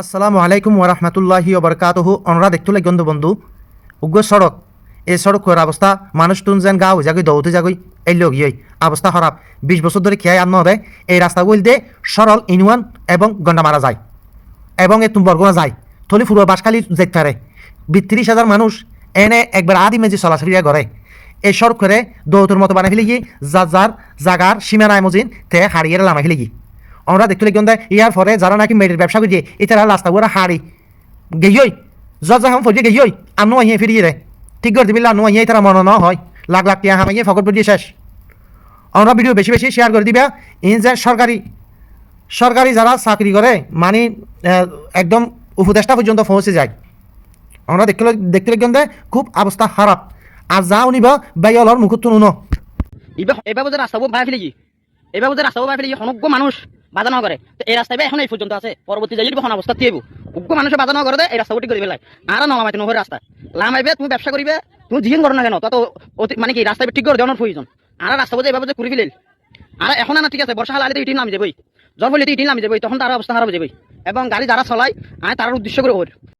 আসসালামু আলাইকুম ওরহমতুল্লাহি ওবরকাতহু অনরা দেখতে লাগে বন্ধু, উগ্র সড়ক এই সড়ক করার অবস্থা মানুষ টুন যেন গা হয়ে যাগই দৌতে যাগই এই লোক ইয়ে অবস্থা খারাপ বিশ বছর ধরে খেয়াই আন্ন দেয় এই রাস্তাগুলি দিয়ে সরল ইনুয়ান এবং গন্ডা মারা যায়, এবং এ তুমবরগুনা যায়, থলি ফুরুয়া বাসখালি পারে বিত্রিশ হাজার মানুষ এনে একবার আদি মেজি চলাচল করে এই সড়ক করে দৌতর মতো বানাই ফেলে গিয়ে যার যার জাগার সীমানায় মজিন, তে হারিয়ে লামাই ফেলে গিয়ে আমরা দেখতে লাগি ইয়ার পরে যারা নাকি মেয়ের ব্যবসা করিয়ে এটারা রাস্তা করে হারি গেইয়ই যা হাম ফরিয়ে গেইয়ই আনো আহিয়ে ফিরিয়ে রে ঠিক করে দিবি আনো আহিয়ে তারা মনে ন হয় লাখ লাখ টিয়া হামাইয়ে ফকট পড়িয়ে শেষ। আমরা ভিডিও বেশি বেশি শেয়ার করে দিবা। ইন যে সরকারি সরকারি যারা চাকরি করে মানে একদম উপদেষ্টা পর্যন্ত পৌঁছে যায়। আমরা দেখতে দেখতে লাগি খুব অবস্থা খারাপ আর যা উনিব বাইলর মুখত তুনো এবার বোধহয় রাস্তাও ভাই ফেলে এবার বোধহয় রাস্তাও ভাই ফেলে সমগ্র মানুষ বাধা না করে তো এই রাস্তায় এখন এই পর্যন্ত আছে। পরবর্তী যাই এখন অবস্থা দিয়ে উগ্র মানুষে বাধা না করে এই রাস্তা করে পেলায় আর নামাই নহর রাস্তা লামাইবে তুমি ব্যবসা করিবে তুমি জিহিন করো না কেন তত মানে কি রাস্তায় ঠিক করে দেওয়ার প্রয়োজন আর রাস্তা বোঝা এভাবে করে ফেলে আর এখন না ঠিক আছে বর্ষা হালে ইটিন নামি যাবই। জ্বর হলে ইটিন নামি যাবই, তখন তার অবস্থা খারাপ যাবই। এবং গাড়ি যারা চলায় আমি তার উদ্দেশ্য করে ওর